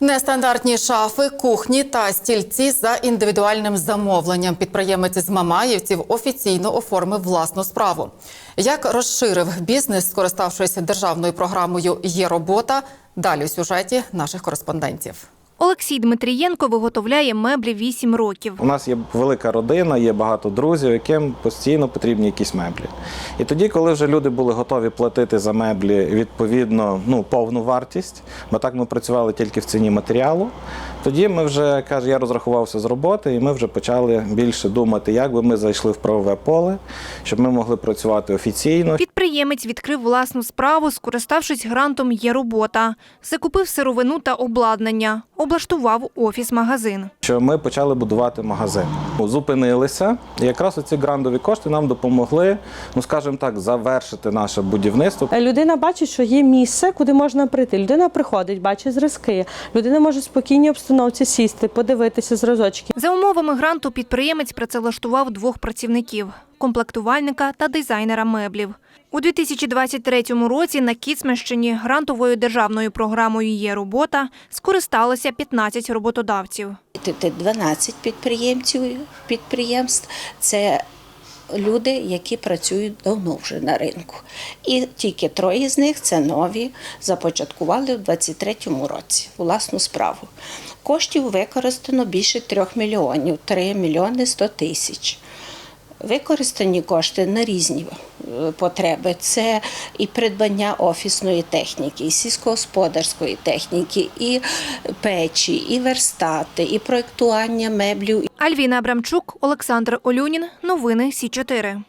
Нестандартні шафи, кухні та стільці за індивідуальним замовленням. Підприємець з Мамаївців офіційно оформив власну справу. Як розширив бізнес, скориставшись державною програмою Є робота. Далі у сюжеті наших кореспондентів. Олексій Дмитрієнко виготовляє меблі 8 років. У нас є велика родина, є багато друзів, яким постійно потрібні якісь меблі. І тоді, коли вже люди були готові платити за меблі відповідно ну, повну вартість, бо так ми працювали тільки в ціні матеріалу, тоді ми вже каже, я розрахувався з роботи, і ми вже почали більше думати, як би ми зайшли в правове поле, щоб ми могли працювати офіційно. Підприємець відкрив власну справу, скориставшись грантом «Є робота». Закупив сировину та обладнання. Облаштував офіс-магазин. що ми почали будувати магазин. Зупинилися, і якраз ці грандові кошти нам допомогли, ну скажімо так, завершити наше будівництво. Людина бачить, що є місце, куди можна прийти. Людина приходить, бачить зразки. Людина може в спокійній обстановці сісти, подивитися зразочки. За умовами гранту підприємець працевлаштував двох працівників – комплектувальника та дизайнера меблів. У 2023 році на Кіцманщині грантовою державною програмою «Є робота» скористалося 15 роботодавців. Тут 12 підприємців підприємств. Це люди, які працюють давно вже на ринку. І тільки троє з них це нові, започаткували в 2023 році власну справу. Коштів використано більше 3 мільйонів, 3 мільйони 100 тисяч. Використані кошти на різні е, потреби. Це і придбання офісної техніки, і сільськогосподарської техніки, і печі, і верстати, і проєктування меблів, Альвіна Абрамчук, Олександр Олюнін. Новини Сі 4